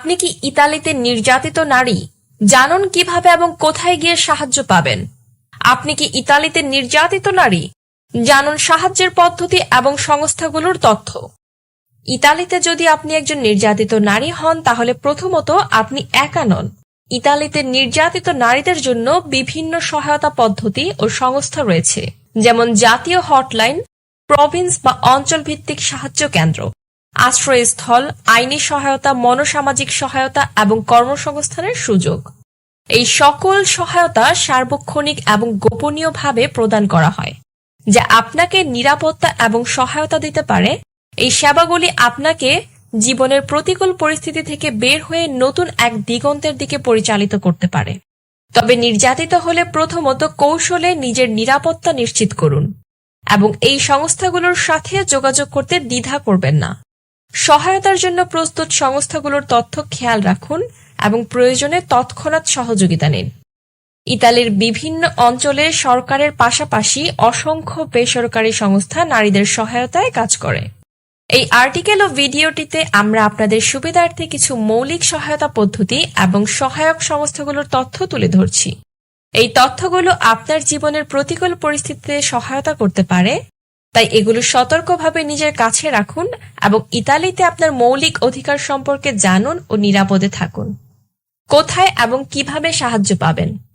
আপনি কি ইতালিতে নির্যাতিত নারী? জানুন কীভাবে এবং কোথায় গিয়ে সাহায্য পাবেন। আপনি কি ইতালিতে নির্যাতিত নারী? জানুন সাহায্যের পদ্ধতি এবং সংস্থাগুলোর তথ্য। ইতালিতে যদি আপনি একজন নির্যাতিত নারী হন, তাহলে প্রথমত আপনি একা নন। ইতালিতে নির্যাতিত নারীদের জন্য বিভিন্ন সহায়তা পদ্ধতি ও সংস্থা রয়েছে। যেমন জাতীয় হটলাইন, প্রভিন্স বা অঞ্চল ভিত্তিক সাহায্য কেন্দ্র। আশ্রয়স্থল, আইনি সহায়তা, মনোসামাজিক সহায়তা এবং কর্মসংস্থানের সুযোগ। এই সকল সহায়তা সার্বক্ষণিক এবং গোপনীয়ভাবে প্রদান করা হয়। যা আপনাকে নিরাপত্তা এবং সহায়তা দিতে পারে। এই সেবাগুলি আপনাকে জীবনের প্রতিকূল পরিস্থিতি থেকে বের হয়ে নতুন এক দিগন্তের দিকে পরিচালিত করতে পারে। তবে নির্যাতিত হলে প্রথমত কৌশলে নিজের নিরাপত্তা নিশ্চিত করুন। এবং এই সংস্থাগুলোর সাথে যোগাযোগ করতে দ্বিধা করবেন না। সহায়তার জন্য প্রস্তুত সংস্থাগুলোর তথ্য খেয়াল রাখুন এবং প্রয়োজনে তৎক্ষণাৎ সহযোগিতা নিন। ইতালির বিভিন্ন অঞ্চলে সরকারের পাশাপাশি অসংখ্য বেসরকারি সংস্থা নারীদের সহায়তায় কাজ করে। এই আর্টিকেল ও ভিডিওটিতে আমরা আপনাদের সুবিধার্থে কিছু মৌলিক সহায়তা পদ্ধতি এবং সহায়ক সংস্থাগুলোর তথ্য তুলে ধরছি। এই তথ্যগুলো আপনার জীবনের প্রতিকূল পরিস্থিতিতে সহায়তা করতে পারে তাই এগুলো সতর্কভাবে নিজের কাছে রাখুন এবং ইতালিতে আপনার মৌলিক অধিকার সম্পর্কে জানুন ও নিরাপদে থাকুন। কোথায় এবং কীভাবে সাহায্য পাবেন?